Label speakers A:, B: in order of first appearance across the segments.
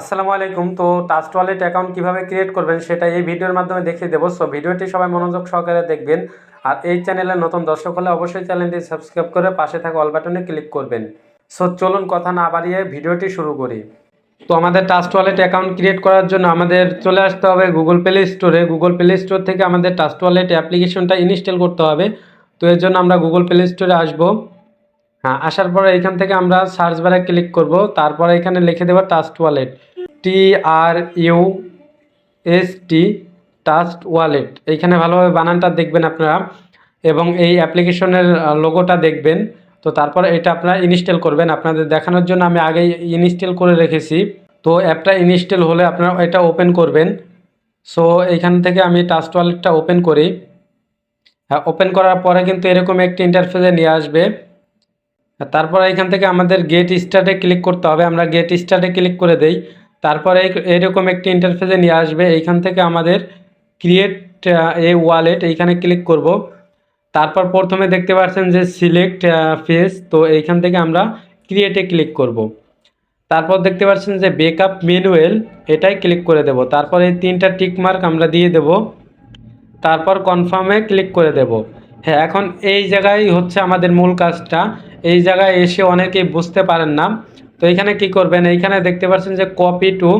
A: আসসালামু আলাইকুম তো টাচ ওয়ালেট অ্যাকাউন্ট কীভাবে ক্রিয়েট করবেন সেটা এই ভিডিওর মাধ্যমে দেখিয়ে দেবো সো ভিডিওটি সবাই মনোযোগ সহকারে দেখবেন আর এই চ্যানেলে নতুন দর্শক হলে অবশ্যই চ্যানেলটি সাবস্ক্রাইব করে পাশে থাকা অল বাটনে ক্লিক করবেন সো চলুন কথা না বাড়িয়ে ভিডিওটি শুরু করি তো আমাদের টাচ ওয়ালেট অ্যাকাউন্ট ক্রিয়েট করার জন্য আমাদের চলে আসতে হবে গুগল প্লে স্টোরে গুগল প্লে স্টোর থেকে আমাদের টাচ ওয়ালেট অ্যাপ্লিকেশনটা ইনস্টল করতে হবে তো এর জন্য আমরা গুগল প্লে স্টোরে আসবো হ্যাঁ, আসার পরে এখান থেকে আমরা সার্চ বারে ক্লিক করব তারপরে এখানে লিখে দেবো trust wallet T R U S T trust wallet এইখানে ভালোভাবে বানানটা দেখবেন আপনারা এবং এই অ্যাপ্লিকেশনের লোগোটা দেখবেন তো তারপর এটা আপনারা ইনস্টল করবেন আপনাদের দেখানোর জন্য আমি আগেই ইনস্টল করে রেখেছি তো অ্যাপটা ইনস্টল হলে আপনারা এটা ওপেন করবেন সো এইখান থেকে আমি টাস্ট ওয়ালেটটা ওপেন করি ওপেন হ্যাঁ, করার পরে কিন্তু এরকম একটি ইন্টারফেসে নিয়ে আসবে তারপর এখান থেকে আমাদের গেট স্টার্টে ক্লিক করতে হবে আমরা গেট স্টার্টে ক্লিক করে দেই তারপরে এরকম একটি ইন্টারফেসে নিয়ে আসবে এইখান থেকে আমাদের ক্রিয়েট এ ওয়ালেট এইখানে ক্লিক করব তারপর প্রথমে দেখতে পাচ্ছেন যে সিলেক্ট ফেস তো এইখান থেকে আমরা ক্রিয়েটে ক্লিক করব। তারপর দেখতে পাচ্ছেন যে বেকআপ মেনুয়েল এটাই ক্লিক করে দেব তারপর এই তিনটা টিক মার্ক আমরা দিয়ে দেব তারপর কনফার্মে ক্লিক করে দেব হ্যাঁ এখন এই জায়গায় হচ্ছে আমাদের মূল কাজটা এই জায়গায় এসে অনেকেই বুঝতে পারেন না তো এখানে কি করবেন এইখানে দেখতে পাচ্ছেন যে কপি টু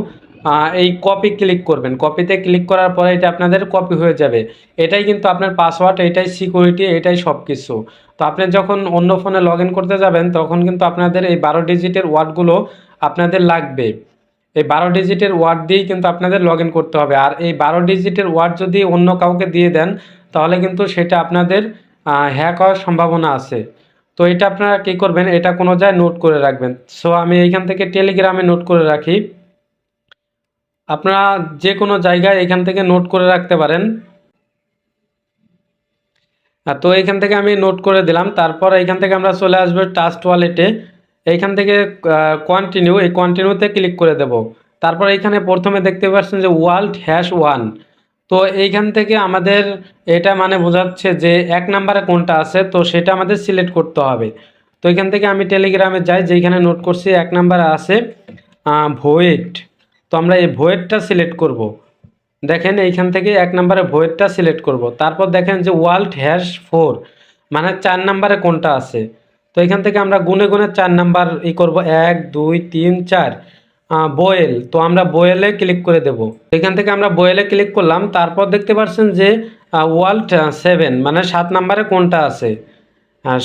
A: এই কপি ক্লিক করবেন কপিতে ক্লিক করার পরে এটা আপনাদের কপি হয়ে যাবে এটাই কিন্তু আপনার পাসওয়ার্ড এটাই সিকিউরিটি এটাই সব কিছু তো আপনি যখন অন্য ফোনে লগ করতে যাবেন তখন কিন্তু আপনাদের এই বারো ডিজিটের ওয়ার্ডগুলো আপনাদের লাগবে এই বারো ডিজিটের ওয়ার্ড দিয়েই কিন্তু আপনাদের লগ করতে হবে আর এই বারো ডিজিটের ওয়ার্ড যদি অন্য কাউকে দিয়ে দেন তাহলে কিন্তু সেটা আপনাদের হ্যাক হওয়ার সম্ভাবনা আছে তো এটা আপনারা কী করবেন এটা কোনো জায়গায় নোট করে রাখবেন সো আমি এইখান থেকে টেলিগ্রামে নোট করে রাখি আপনারা যে কোনো জায়গায় এখান থেকে নোট করে রাখতে পারেন তো এইখান থেকে আমি নোট করে দিলাম তারপর এইখান থেকে আমরা চলে আসবো টাস্ট ওয়ালেটে এইখান থেকে কন্টিনিউ এই কন্টিনিউতে ক্লিক করে দেব তারপর এইখানে প্রথমে দেখতে পাচ্ছেন যে ওয়ার্ল্ড হ্যাশ ওয়ান তো এইখান থেকে আমাদের এটা মানে বোঝাচ্ছে যে এক নাম্বারে কোনটা আছে তো সেটা আমাদের সিলেক্ট করতে হবে তো এখান থেকে আমি টেলিগ্রামে যাই যেখানে নোট করছি এক নাম্বারে আছে ভোয়েট তো আমরা এই ভোয়েটটা সিলেক্ট করব। দেখেন এইখান থেকে এক নাম্বারে ভোয়েটটা সিলেক্ট করব। তারপর দেখেন যে ওয়ার্ল্ড হ্যাশ ফোর মানে চার নাম্বারে কোনটা আছে তো এখান থেকে আমরা গুনে গুনে চার নাম্বার ই করব এক দুই তিন চার বোয়েল তো আমরা বোয়েলে ক্লিক করে দেব এখান থেকে আমরা বোয়েলে ক্লিক করলাম তারপর দেখতে পাচ্ছেন যে ওয়ার্ল্ড সেভেন মানে সাত নাম্বারে কোনটা আছে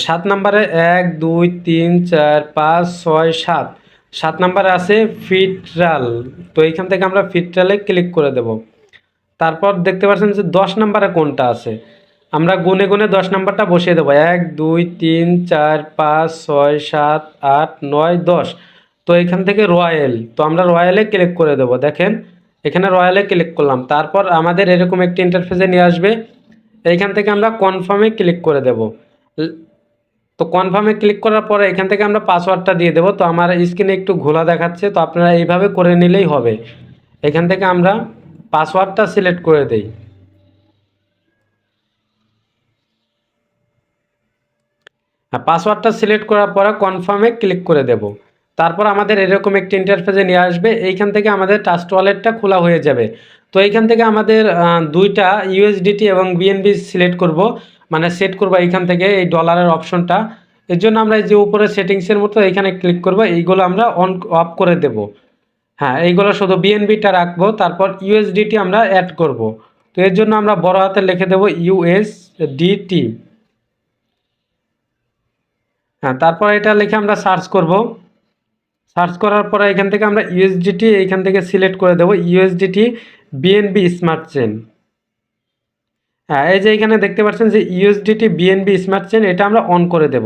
A: সাত নাম্বারে এক দুই তিন চার পাঁচ ছয় সাত সাত নাম্বারে আছে ফিটরাল তো এইখান থেকে আমরা ফিটরালে ক্লিক করে দেব তারপর দেখতে পাচ্ছেন যে দশ নাম্বারে কোনটা আছে আমরা গুনে গুনে দশ নাম্বারটা বসিয়ে দেবো এক দুই তিন চার পাঁচ ছয় সাত আট নয় দশ তো এখান থেকে রয়্যাল তো আমরা রয়্যালে ক্লিক করে দেব দেখেন এখানে রয়্যালে ক্লিক করলাম তারপর আমাদের এরকম একটি ইন্টারফেসে নিয়ে আসবে এইখান থেকে আমরা কনফার্মে ক্লিক করে দেব তো কনফার্মে ক্লিক করার পরে এখান থেকে আমরা পাসওয়ার্ডটা দিয়ে দেবো তো আমার স্ক্রিনে একটু ঘোলা দেখাচ্ছে তো আপনারা এইভাবে করে নিলেই হবে এখান থেকে আমরা পাসওয়ার্ডটা সিলেক্ট করে দেই পাসওয়ার্ডটা সিলেক্ট করার পরে কনফার্মে ক্লিক করে দেবো তারপর আমাদের এরকম একটি ইন্টারফেসে নিয়ে আসবে এইখান থেকে আমাদের ট্রাস্ট ওয়ালেটটা খোলা হয়ে যাবে তো এইখান থেকে আমাদের দুইটা ইউএসডিটি এবং বিএনবি সিলেক্ট করব মানে সেট করব এইখান থেকে এই ডলারের অপশনটা এর জন্য আমরা যে উপরে সেটিংসের মতো এখানে ক্লিক করবো এইগুলো আমরা অন অফ করে দেব হ্যাঁ এইগুলো শুধু বিএনবিটা রাখবো তারপর ইউএসডিটি আমরা অ্যাড করব তো এর জন্য আমরা বড় হাতে লিখে দেব ইউএসডিটি হ্যাঁ তারপর এটা লিখে আমরা সার্চ করব সার্চ করার পরে এখান থেকে আমরা ইউএসডিটি এখান থেকে সিলেক্ট করে দেবো ইউএসডিটি বিএনবি স্মার্ট চেন হ্যাঁ এই যে এখানে দেখতে পাচ্ছেন যে ইউএসডিটি বিএনবি স্মার্ট চেন এটা আমরা অন করে দেব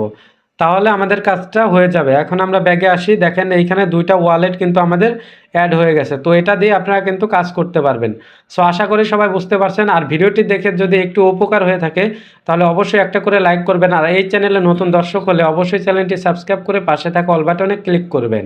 A: তাহলে আমাদের কাজটা হয়ে যাবে এখন আমরা ব্যাগে আসি দেখেন এইখানে দুইটা ওয়ালেট কিন্তু আমাদের অ্যাড হয়ে গেছে তো এটা দিয়ে আপনারা কিন্তু কাজ করতে পারবেন সো আশা করি সবাই বুঝতে পারছেন আর ভিডিওটি দেখে যদি একটু উপকার হয়ে থাকে তাহলে অবশ্যই একটা করে লাইক করবেন আর এই চ্যানেলে নতুন দর্শক হলে অবশ্যই চ্যানেলটি সাবস্ক্রাইব করে পাশে থাকা অল বাটনে ক্লিক করবেন